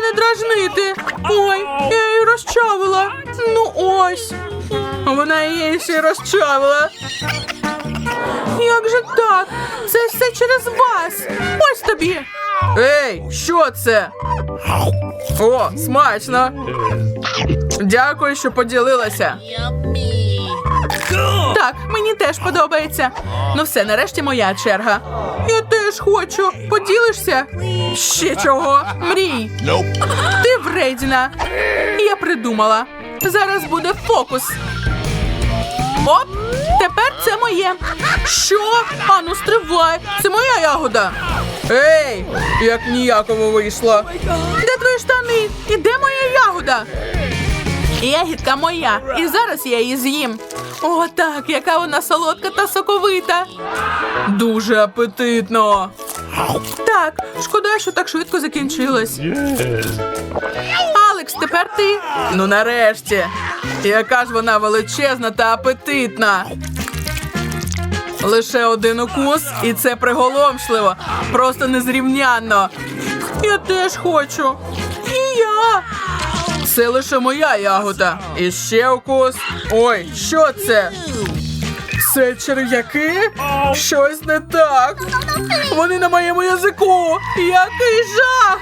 мене дражнити. Ой, я її розчавила. Ну ось. Вона її ще розчавила. Як же так? Це все через вас. Ось тобі. Ей, що це? О, смачно. Дякую, що поділилася. Так, мені теж подобається. Ну все, нарешті моя черга. Я теж хочу. Поділишся? Ще чого? Мрій. Ти вредіна. Я придумала. Зараз буде фокус. Оп! Тепер це моє. Що? Ану, стривай. Це моя ягода. Ей, як ніяково вийшло. Де твої штани? І де моя ягода? Ягідка моя, і зараз я її з'їм. О, так, яка вона солодка та соковита. Дуже апетитно. Так, шкода, що так швидко закінчилось. Алекс, тепер ти. Ну нарешті. Яка ж вона величезна та апетитна. Лише один укус, і це приголомшливо. Просто незрівнянно. Я теж хочу. І я. Це лише моя ягода. І ще укус. Ой, що це? Це черв'яки? Щось не так. Вони на моєму язику. Який жах!